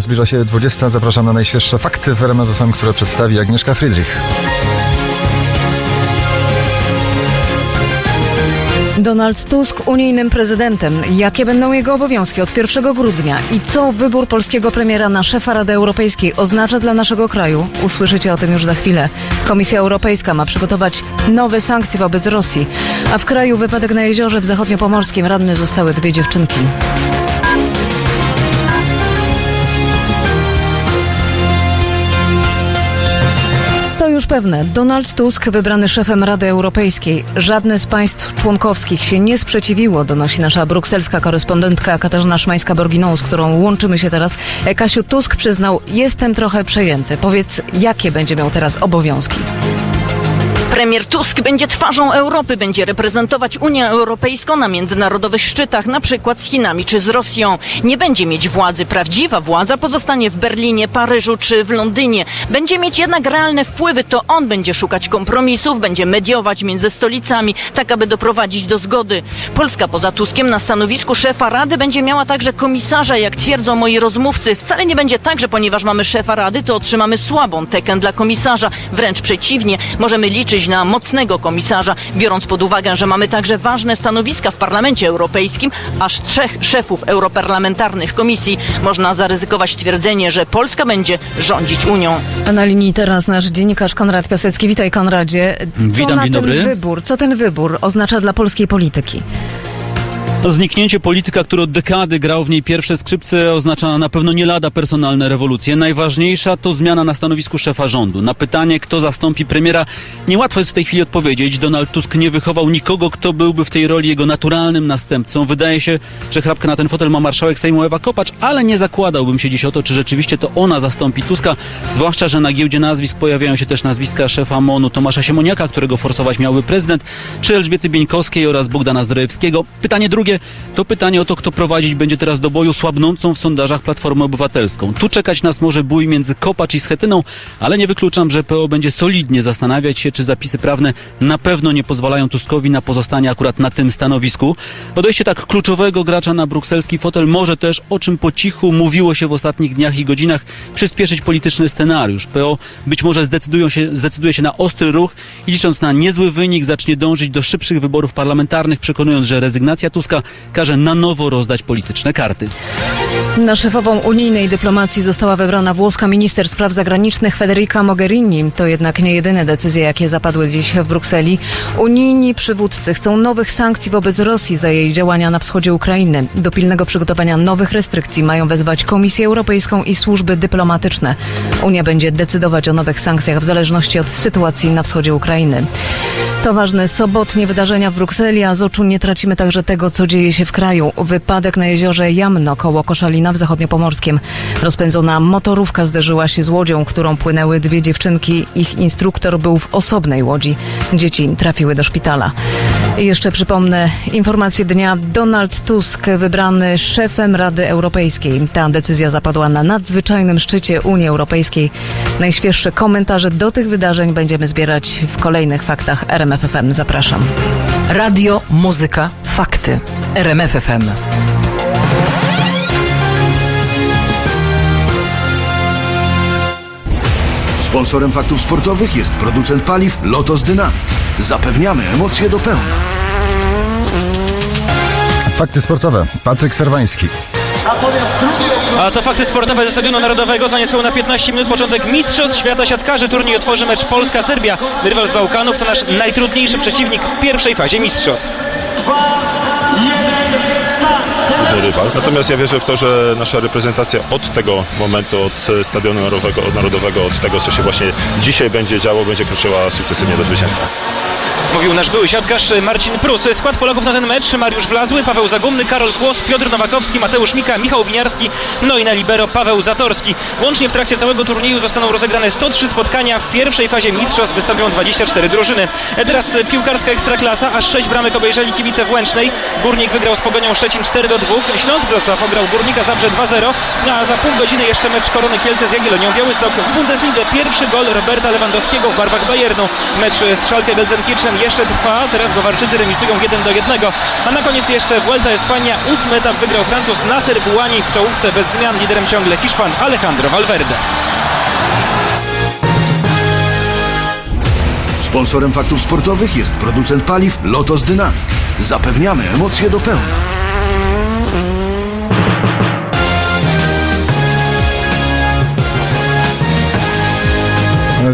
Zbliża się 20. Zapraszam na najświeższe fakty w RMF FM, które przedstawi Agnieszka Friedrich. Donald Tusk unijnym prezydentem. Jakie będą jego obowiązki od 1 grudnia i co wybór polskiego premiera na szefa Rady Europejskiej oznacza dla naszego kraju? Usłyszycie o tym już za chwilę. Komisja Europejska ma przygotować nowe sankcje wobec Rosji, a w kraju wypadek na jeziorze w zachodniopomorskim ranne zostały dwie dziewczynki. Pewne. Donald Tusk wybrany szefem Rady Europejskiej. Żadne z państw członkowskich się nie sprzeciwiło, donosi nasza brukselska korespondentka Katarzyna Szymańska-Borginą, z którą łączymy się teraz. E, Kasiu, Tusk przyznał, jestem trochę przejęty. Powiedz, jakie będzie miał teraz obowiązki? Premier Tusk będzie twarzą Europy, będzie reprezentować Unię Europejską na międzynarodowych szczytach, na przykład z Chinami czy z Rosją. Nie będzie mieć władzy. Prawdziwa władza pozostanie w Berlinie, Paryżu czy w Londynie. Będzie mieć jednak realne wpływy. To on będzie szukać kompromisów, będzie mediować między stolicami, tak aby doprowadzić do zgody. Polska poza Tuskiem na stanowisku szefa Rady będzie miała także komisarza, jak twierdzą moi rozmówcy. Wcale nie będzie tak, że ponieważ mamy szefa Rady, to otrzymamy słabą tekę dla komisarza. Wręcz przeciwnie, możemy liczyć na mocnego komisarza, biorąc pod uwagę, że mamy także ważne stanowiska w Parlamencie Europejskim, aż trzech szefów europarlamentarnych komisji. Można zaryzykować twierdzenie, że Polska będzie rządzić Unią. A na linii teraz nasz dziennikarz Konrad Piasecki. Witaj Konradzie. Co Witam, na dzień ten dobry. wybór, co ten wybór oznacza dla polskiej polityki? Zniknięcie polityka, który od dekady grał w niej pierwsze skrzypce, oznacza na pewno nie lada personalne rewolucje. Najważniejsza to zmiana na stanowisku szefa rządu. Na pytanie, kto zastąpi premiera, niełatwo jest w tej chwili odpowiedzieć. Donald Tusk nie wychował nikogo, kto byłby w tej roli jego naturalnym następcą. Wydaje się, że chrapkę na ten fotel ma marszałek Sejmu Ewa Kopacz, ale nie zakładałbym się dziś o to, czy rzeczywiście to ona zastąpi Tuska. Zwłaszcza, że na giełdzie nazwisk pojawiają się też nazwiska szefa MONU Tomasza Siemoniaka, którego forsować miałby prezydent, czy Elżbiety Bieńkowskiej oraz Bogdana Zdrojewskiego. Pytanie drugie to pytanie o to, kto prowadzić będzie teraz do boju słabnącą w sondażach Platformę Obywatelską. Tu czekać nas może bój między Kopacz i Schetyną, ale nie wykluczam, że PO będzie solidnie zastanawiać się, czy zapisy prawne na pewno nie pozwalają Tuskowi na pozostanie akurat na tym stanowisku. Odejście tak kluczowego gracza na brukselski fotel może też, o czym po cichu mówiło się w ostatnich dniach i godzinach, przyspieszyć polityczny scenariusz. PO być może zdecydują się, zdecyduje się na ostry ruch i licząc na niezły wynik zacznie dążyć do szybszych wyborów parlamentarnych, przekonując, że rezygnacja Tuska każe na nowo rozdać polityczne karty. Na szefową unijnej dyplomacji została wybrana włoska minister spraw zagranicznych Federica Mogherini. To jednak nie jedyne decyzje, jakie zapadły dziś w Brukseli. Unijni przywódcy chcą nowych sankcji wobec Rosji za jej działania na wschodzie Ukrainy. Do pilnego przygotowania nowych restrykcji mają wezwać Komisję Europejską i służby dyplomatyczne. Unia będzie decydować o nowych sankcjach w zależności od sytuacji na wschodzie Ukrainy. To ważne sobotnie wydarzenia w Brukseli, a z oczu nie tracimy także tego, co dzieje się w kraju. Wypadek na jeziorze Jamno koło Koszalina w zachodniopomorskim. Rozpędzona motorówka zderzyła się z łodzią, którą płynęły dwie dziewczynki. Ich instruktor był w osobnej łodzi. Dzieci trafiły do szpitala. I jeszcze przypomnę informację dnia. Donald Tusk wybrany szefem Rady Europejskiej. Ta decyzja zapadła na nadzwyczajnym szczycie Unii Europejskiej. Najświeższe komentarze do tych wydarzeń będziemy zbierać w kolejnych faktach RMFFM. Zapraszam. Radio, muzyka, fakty. RMFFM. Sponsorem faktów sportowych jest producent paliw Lotos Dynamic. Zapewniamy emocje do pełna. Fakty sportowe. Patryk Serwański. A to fakty sportowe ze Stadionu Narodowego. Za niespełna 15 minut początek Mistrzostw Świata Siatkarzy. Turniej otworzy mecz Polska-Serbia. Rywal z Bałkanów to nasz najtrudniejszy przeciwnik w pierwszej fazie Mistrzostw. Rywal. Natomiast ja wierzę w to, że nasza reprezentacja od tego momentu, od stadionu narodowego, od, narodowego, od tego, co się właśnie dzisiaj będzie działo, będzie kroczyła sukcesywnie do zwycięstwa. Mówił nasz były siatkarz Marcin Prus. Skład Polaków na ten mecz Mariusz Wlazły, Paweł Zagumny, Karol Kłos, Piotr Nowakowski, Mateusz Mika, Michał Winiarski, no i na libero Paweł Zatorski. Łącznie w trakcie całego turnieju zostaną rozegrane 103 spotkania. W pierwszej fazie mistrzostw wystąpią 24 drużyny. Teraz piłkarska ekstraklasa, aż 6 bramek obejrzeli kibice w Łęcznej. Górnik wygrał z Pogonią Szczecin 4 do 2. 2. Śląsk Wrocław ograł Górnika Zabrze 2-0, no a za pół godziny jeszcze mecz Korony Kielce z Jagiellonią Białystok. W Bundeslidze pierwszy gol Roberta Lewandowskiego w barwach Bayernu. Mecz z Schalke Gelsenkirchen jeszcze trwa, teraz Bawarczycy remisują 1 do 1. A na koniec jeszcze Vuelta Espania. Ósmy etap wygrał Francuz Nasser Bouani w czołówce bez zmian. Liderem ciągle Hiszpan Alejandro Valverde. Sponsorem faktów sportowych jest producent paliw Lotos Dynamic. Zapewniamy emocje do pełna.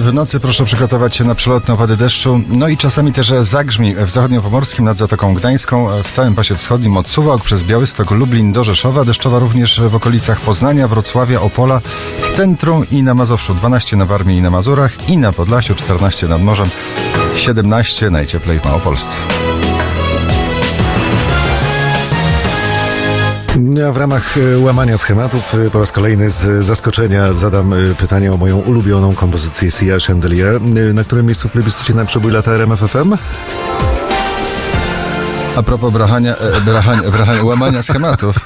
W nocy proszę przygotować się na przelotne opady deszczu, no i czasami też zagrzmi w zachodniopomorskim nad Zatoką Gdańską, w całym pasie wschodnim od Suwałk przez Białystok, Lublin do Rzeszowa, deszczowa również w okolicach Poznania, Wrocławia, Opola, w centrum i na Mazowszu 12 na Warmii i na Mazurach i na Podlasiu 14 nad morzem, 17 najcieplej w Małopolsce. W ramach e, łamania schematów e, po raz kolejny z zaskoczenia zadam e, pytanie o moją ulubioną kompozycję Sia Chandelier. Na którym miejscu w plebiscycie na przebój lata RMFFM? A propos brachania, brachania, brachania, łamania schematów,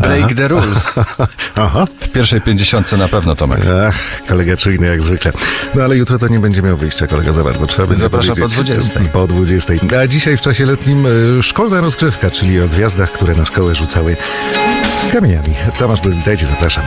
break the rules. Aha. W pierwszej pięćdziesiątce na pewno, Tomek. Ach, kolega czujny jak zwykle. No ale jutro to nie będzie miał wyjścia, kolega za bardzo. Trzeba będzie Zapraszam po powiedzieć. 20. Po 20. A dzisiaj w czasie letnim e, szkolna rozgrzewka, czyli o gwiazdach, które na szkołę rzucały kamieniami. Tomasz Był, witajcie, zapraszam.